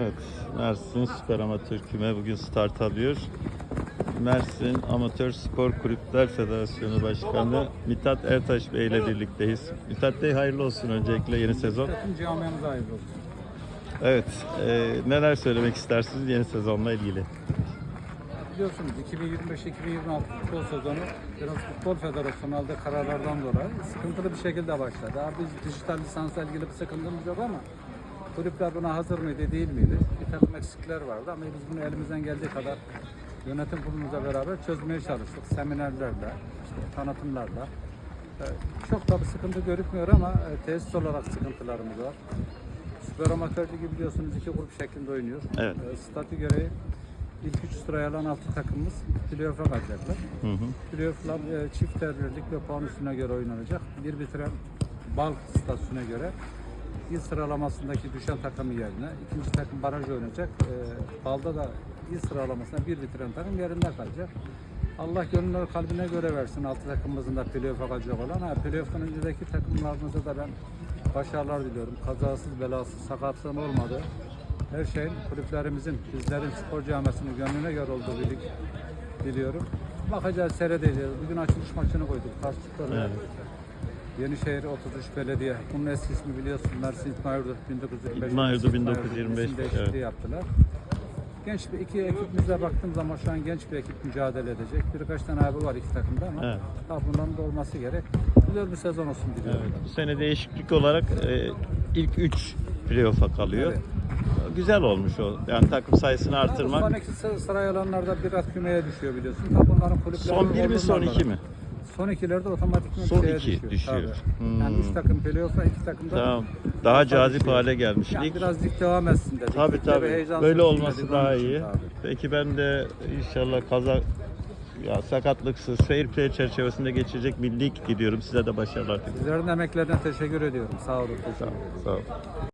Evet, Mersin Süper Amatör Küme bugün start alıyor. Mersin Amatör Spor Kulüpler Federasyonu Başkanı Mithat Ertaş Bey ile birlikteyiz. Mithat Bey hayırlı olsun öncelikle yeni sezon. Camiamıza hayırlı olsun. Evet, e, neler söylemek istersiniz yeni sezonla ilgili? Biliyorsunuz 2025-2026 futbol sezonu biraz Futbol Federasyonu aldığı kararlardan dolayı sıkıntılı bir şekilde başladı. Biz dijital lisansla ilgili bir sıkıntımız yok ama kulüpler buna hazır mıydı değil miydi? Bir takım eksikler vardı ama biz bunu elimizden geldiği kadar yönetim kurulumuzla beraber çözmeye çalıştık. Seminerlerle, işte tanıtımlarla. Ee, Çok da bir sıkıntı görükmüyor ama e, tesis olarak sıkıntılarımız var. Süper Amatör Ligi biliyorsunuz iki grup şeklinde oynuyor. Evet. Ee, Statü gereği ilk üç sıraya alan altı takımımız playoff'a kalacaklar. Hı hı. Playoff'lar e, çift devrelik ve puan üstüne göre oynanacak. Bir bitiren bal statüsüne göre il sıralamasındaki düşen takımı yerine ikinci takım baraj oynayacak. E, balda da il sıralamasında bir bitiren takım yerinde kalacak. Allah gönülleri kalbine göre versin altı takımımızın da playoff'a kalacak olan. Ha, playoff'tan önceki takımlarımıza da ben başarılar diliyorum. Kazasız belasız sakatlığın olmadığı her şeyin kulüplerimizin, bizlerin spor camiasının gönlüne göre olduğu bir lig diliyorum. Bakacağız, seyredeceğiz. Bugün açılış maçını koyduk. Spor'la. Evet. Yenişehir 33 Belediye. Bunun eski ismi biliyorsun Mersin İtma Yurdu 1925. İtma Yurdu Mersin 1925, isim değişikliği evet. yaptılar. Genç bir iki ekibimize baktığım zaman şu an genç bir ekip mücadele edecek. Birkaç tane abi var iki takımda ama Evet. daha bunların da olması gerek. Güzel bir sezon olsun diliyorum. Evet, bu sene değişiklik olarak e, ilk 3 playoff'a kalıyor. Evet. Güzel olmuş o. Yani takım sayısını artırmak. Son iki sı- sıraya alanlarda biraz kümeye düşüyor biliyorsun. Tabi bunların kulüpleri Son 1 mi son olduğundan 2 dolayı. mi? Son ikilerde otomatikman Son şeye iki düşüyor. Tabii. Hmm. Yani üç takım playoff'a iki takım da Tamam. Daha cazip düşüyor. hale gelmiş Yani lig. biraz lig devam etsin dedik. Tabii Ligde bir tabii. heyecan Böyle olması daha için iyi. tabii. Peki ben de inşallah kaza ya sakatlıksız fair play çerçevesinde geçecek bir lig gidiyorum. Size de başarılar diliyorum. Sizlerin emeklerine teşekkür ediyorum. Sağ olun. Teşekkür ederim. Sağ olun.